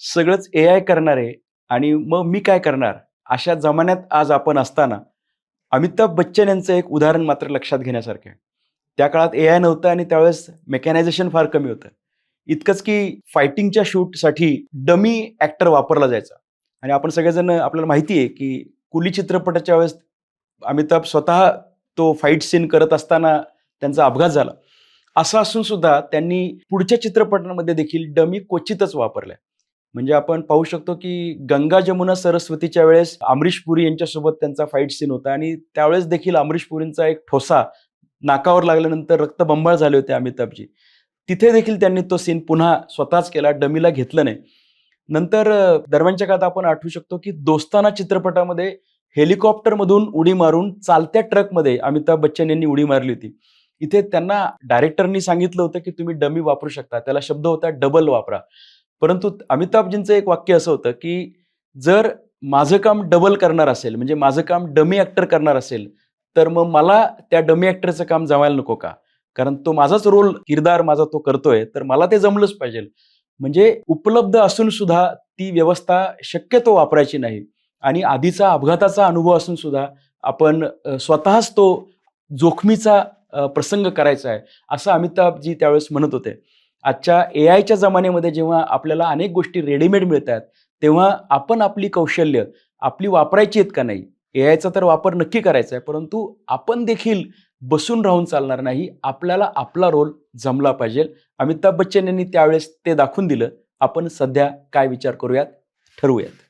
सगळंच ए आय करणार आहे आणि मग मी काय करणार? अशा जमान्यात आज आपण असताना अमिताभ बच्चन यांचं एक उदाहरण मात्र लक्षात घेण्यासारखं आहे. त्या काळात ए आय नव्हतं आणि त्यावेळेस मेकॅनायझेशन फार कमी होतं. इतकंच की फायटिंगच्या शूटसाठी डमी ॲक्टर वापरला जायचा. आणि आपण सगळेजण आपल्याला माहिती आहे की कुली चित्रपटाच्या वेळेस अमिताभ स्वतः तो फाईट सीन करत असताना त्यांचा अपघात झाला. असं असून सुद्धा त्यांनी पुढच्या चित्रपटांमध्ये देखील डमी क्वचितच वापरल्या. म्हणजे आपण पाहू शकतो की गंगा जमुना सरस्वतीच्या वेळेस अमरीश पुरी यांच्यासोबत त्यांचा फाईट सीन होता. आणि त्यावेळेस देखील अमरीश पुरींचा एक ठोसा नाकावर लागल्यानंतर रक्तबंबाळ झाले होते अमिताभजी. तिथे देखील त्यांनी तो सीन पुन्हा स्वतःच केला डमीला घेतलं नाही. नंतर दरम्यानच्या काळात आपण आठवू शकतो की दोस्ताना चित्रपटामध्ये हेलिकॉप्टरमधून उडी मारून चालत्या ट्रकमध्ये अमिताभ बच्चन यांनी उडी मारली होती. इथे त्यांना डायरेक्टरनी सांगितलं होतं की तुम्ही डमी वापरू शकता. त्याला शब्द होता डबल वापरा. परंतु अमिताभजींचं एक वाक्य असं होतं की जर माझं काम डबल करणार असेल म्हणजे माझं काम डमी ॲक्टर करणार असेल तर मग मला त्या डमी ॲक्टरचं काम जमायला नको का? कारण तो माझाच रोल किरदार माझा तो करतोय तर मला ते जमलंच पाहिजे. म्हणजे उपलब्ध असून सुद्धा ती व्यवस्था शक्यतो वापरायची नाही. आणि आधीचा अपघाताचा अनुभव असून सुद्धा आपण स्वतःच तो जोखमीचा प्रसंग करायचा आहे असं अमिताभजी त्यावेळेस म्हणत होते. आजच्या ए आयच्या जमान्यामध्ये जेव्हा आपल्याला अनेक गोष्टी रेडीमेड मिळतात तेव्हा आपण आपली कौशल्य आपली वापरायची आहेत का नाही ए आयचा तर वापर नक्की करायचा आहे परंतु आपण देखील बसून राहून चालणार नाही. आपल्याला आपला रोल जमला पाहिजे. अमिताभ बच्चन यांनी त्यावेळेस ते दाखवून दिलं. आपण सध्या काय विचार करूयात? ठरवूयात.